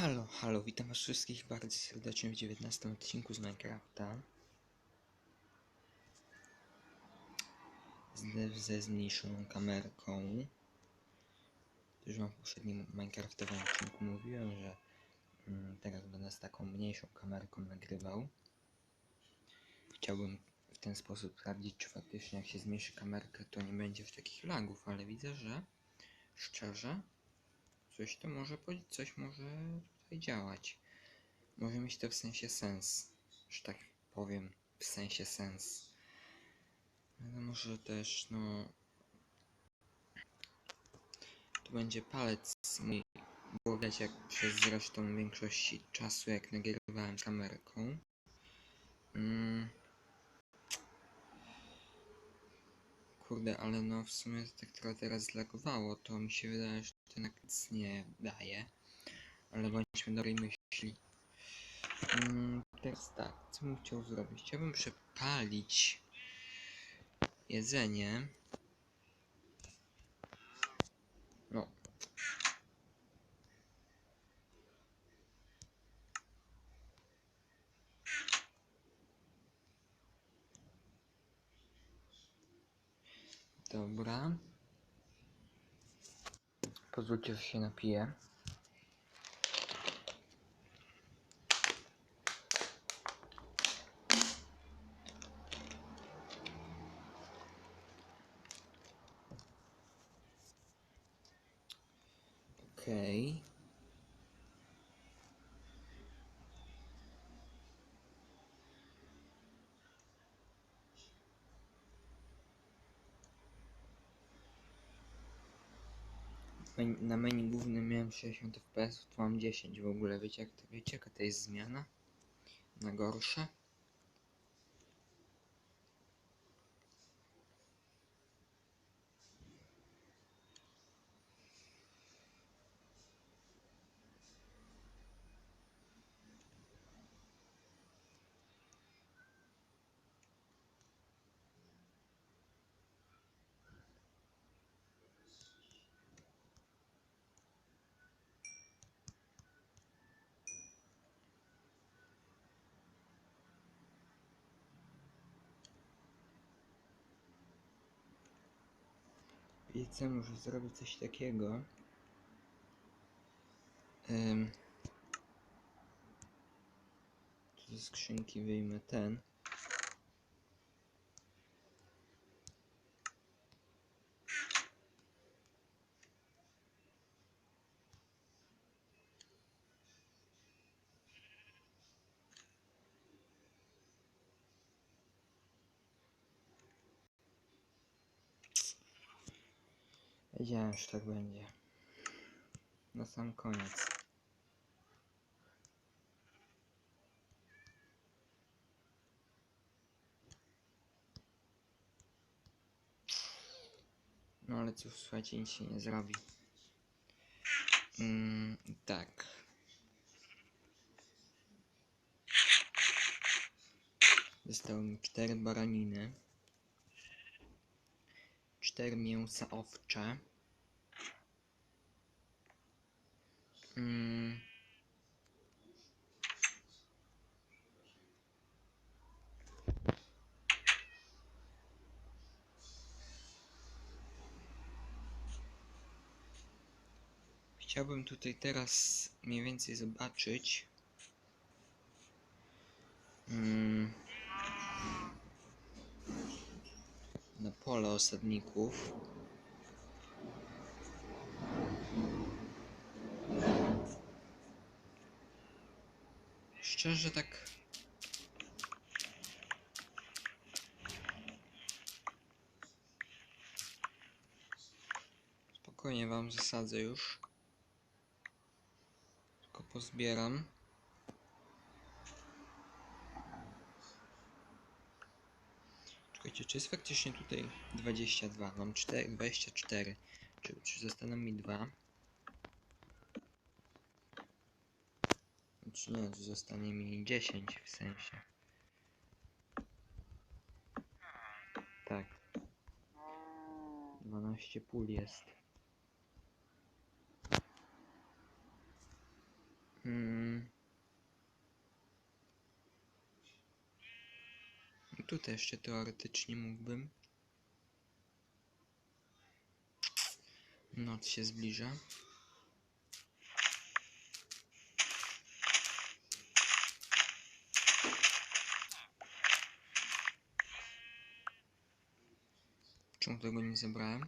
Halo, halo, witam was wszystkich bardzo serdecznie w 19 odcinku z Minecrafta. Z, ze zmniejszoną kamerką. Już wam w poprzednim Minecraftowym odcinku mówiłem, że mm, teraz będę z taką mniejszą kamerką nagrywał. Chciałbym w ten sposób sprawdzić, czy faktycznie jak się zmniejszy kamerkę, to nie będzie w takich lagów, ale widzę, że szczerze coś to może, coś może tutaj działać. Może mieć to w sensie sens, że tak powiem, w sensie sens. No może też, no... Tu będzie palec mój, było widać jak przez zresztą większość czasu jak nagrywałem z kamerką. Mm. Kurde, ale no w sumie to tak trochę teraz zlagowało, to mi się wydaje, że to jednak nic nie daje. Ale bądźmy dobrej myśli. Mm, teraz tak, co bym chciał zrobić? Chciałbym przepalić jedzenie. No. Dobra. Pozwólcie, że się napiję. Na menu głównym miałem 60 fps, tu mam 10 w ogóle. Wiecie, jak wiecie jaka to jest zmiana? Na gorsze? Co, może zrobić coś takiego? Ym. Tu ze skrzynki wyjmę ten. Wiedziałem, że tak będzie. Na sam koniec. No ale cóż, słuchajcie, nic się nie zrobi. Mm, tak. Zostały mi cztery baraniny. Cztery mięsa owcze. Mm. Chciałbym tutaj teraz mniej więcej zobaczyć. Mm. Na pole osadników. Szczerze tak. Spokojnie wam zasadzę już. Tylko pozbieram. Czekajcie, czy jest faktycznie tutaj 22? Mam 4, 24. Czy, czy zostaną mi dwa? Czy nie, czy zostanie mi 10 w sensie. Tak. 12 pól jest. Mm. No Tutaj jeszcze teoretycznie mógłbym. Noc się zbliża. Czemu tego nie zebrałem?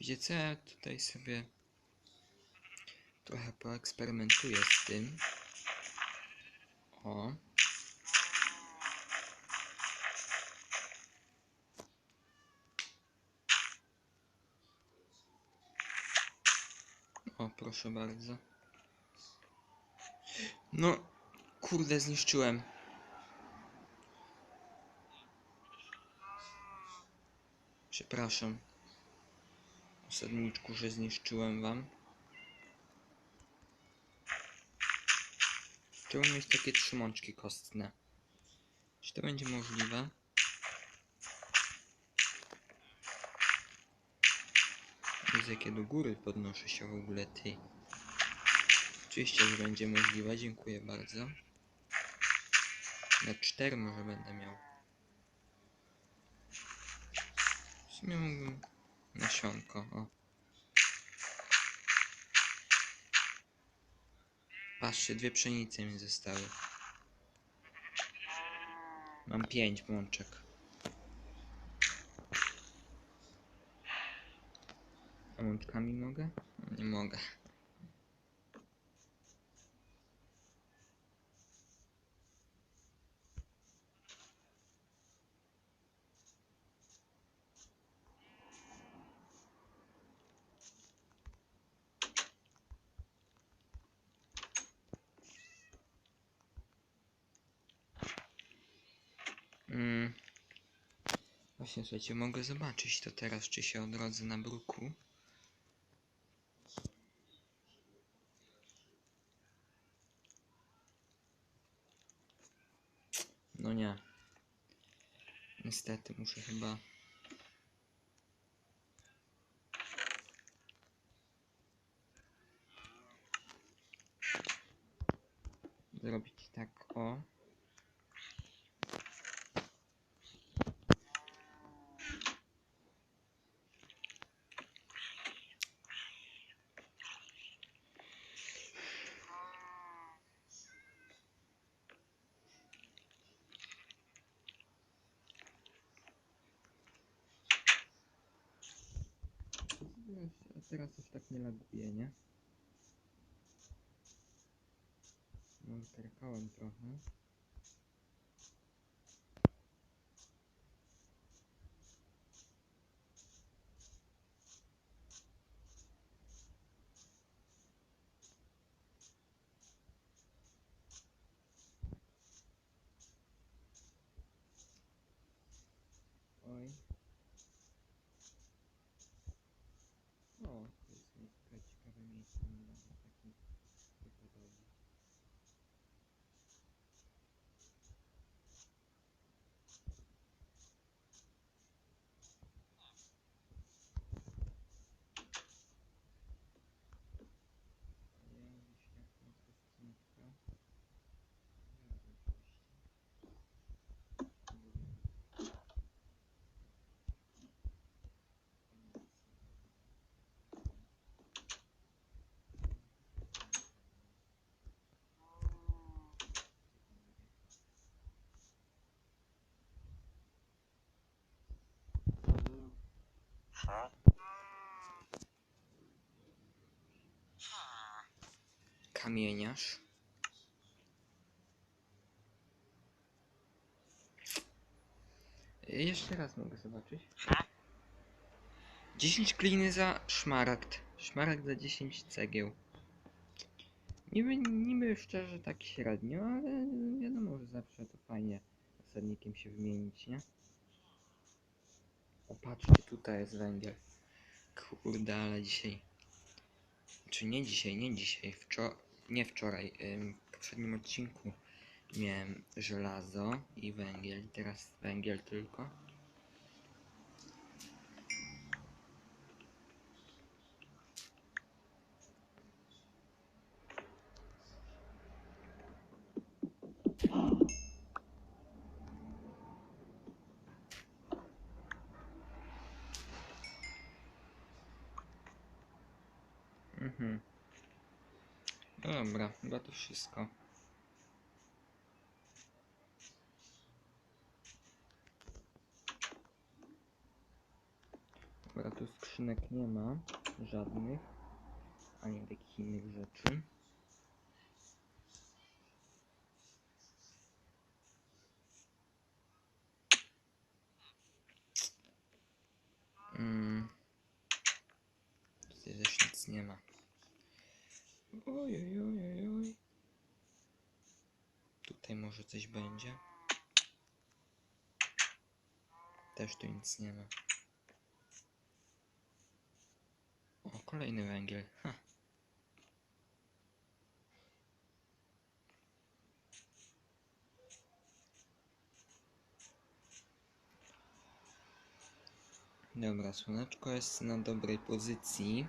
Wiecie co, ja tutaj sobie trochę poeksperymentuję z tym. O. O, proszę bardzo. No, kurde, zniszczyłem. Przepraszam. Osadniczku, że zniszczyłem wam. Chciałbym mieć takie trzy mączki kostne. Czy to będzie możliwe? Jest jakie do góry podnoszę się w ogóle ty. Oczywiście, że będzie możliwe, dziękuję bardzo. Na cztery może będę miał. W sumie mógłbym nasionko, o. Patrzcie, dwie pszenice mi zostały. Mam pięć mączek. A mączkami mogę? Nie mogę. Mm. Właśnie, słuchajcie, mogę zobaczyć to teraz, czy się odrodzę na bruku. No nie. Niestety, muszę chyba... Zrobić tak, o. A teraz już tak nie laguje, nie? No, kerkałem trochę. Oj. O, to jest miejsce, ciekawe miejsce na taki wypadowy. Ja wiśniaka kostnicka. Ja oczywiście. Kamieniarz. Jeszcze raz mogę zobaczyć. 10 gliny za szmaragd. Szmaragd za 10 cegieł. Niby, niby szczerze tak średnio, ale wiadomo, że zawsze to fajnie osadnikiem się wymienić, nie? O, patrzcie, tutaj jest węgiel. Kurde, ale dzisiaj... Czy nie dzisiaj, nie dzisiaj, wczor... nie wczoraj, w poprzednim odcinku miałem żelazo i węgiel, teraz węgiel tylko. Mhm. No dobra, chyba to wszystko. Dobra, tu skrzynek nie ma żadnych, ani takich innych rzeczy. Mm. Tutaj też nic nie ma. Oj, oj, oj, oj, oj. Tutaj może coś będzie. Też tu nic nie ma. O, kolejny węgiel. Ha. Dobra, słoneczko jest na dobrej pozycji.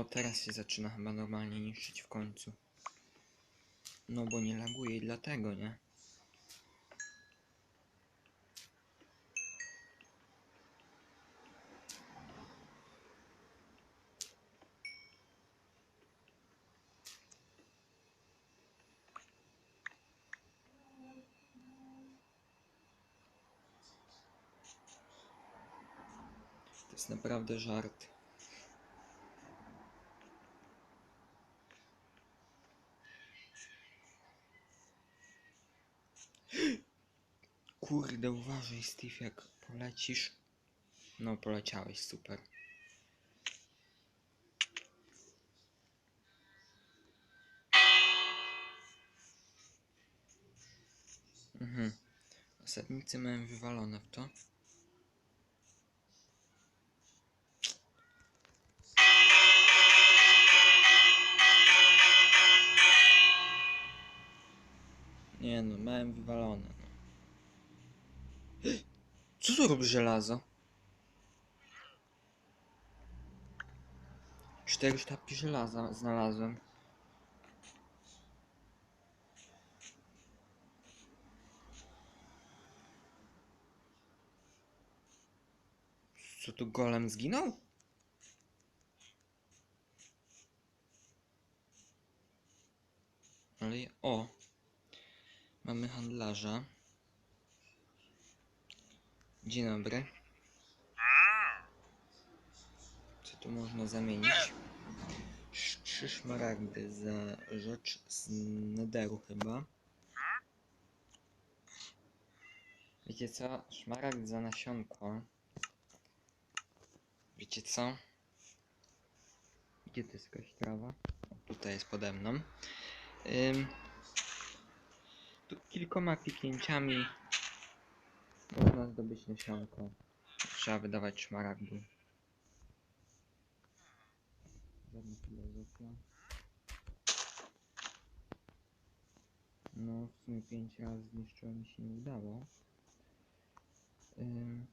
O, teraz się zaczyna chyba normalnie niszczyć w końcu. No bo nie laguje i dlatego, nie? To jest naprawdę żart. Kurde, uważaj Steve, jak polecisz. No, poleciałeś, super. Mhm. Osadnicy mają wywalone w to. Nie no, miałem wywalone. Co tu robi żelazo? Cztery sztabki żelaza znalazłem. Co tu golem zginął? Ale o, mamy handlarza. Dzień dobry. Co tu można zamienić? Trzy szmaragdy za rzecz z nederu chyba. Wiecie co? Szmaragd za nasionko. Wiecie co? Gdzie to jest jakaś trawa? Tutaj jest pode mną. Ym, tu kilkoma kliknięciami można zdobyć nasionko. Trzeba wydawać szmaragdy. Żadna filozofia. No, w sumie pięć razy zniszczyłem mi się nie udało. Ym.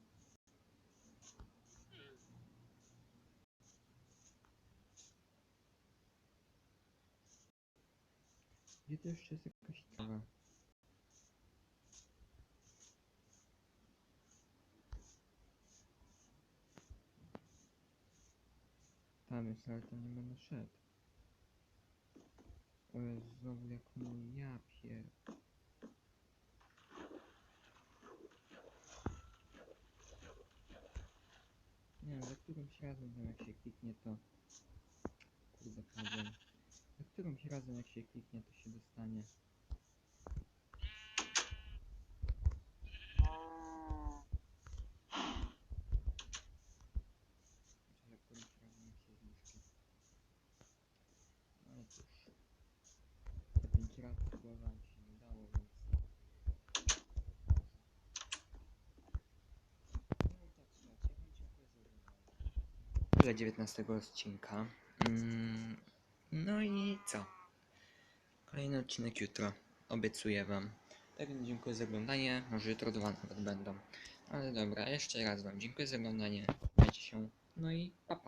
Gdzie to jeszcze jest jakaś trawa? Jest, ale tam nie będę szedł. O Jezu, znowu jak mój ja pier... Nie, za którymś razem jak się kliknie to... Kurde, problem. Za którymś razem jak się kliknie to się dostanie. Za którymś razem jak się zniszczy. No i cóż. Te pięć razy próbowałem się nie dało, więc... No i tak, wam dziękuję za oglądanie. Tyle 19 odcinka. Mm, no i co? Kolejny odcinek jutro. Obiecuję wam. Tak więc dziękuję za oglądanie. Może jutro dwa nawet będą. Ale dobra, jeszcze raz wam dziękuję za oglądanie. Trzymajcie się. No i papa. Pa.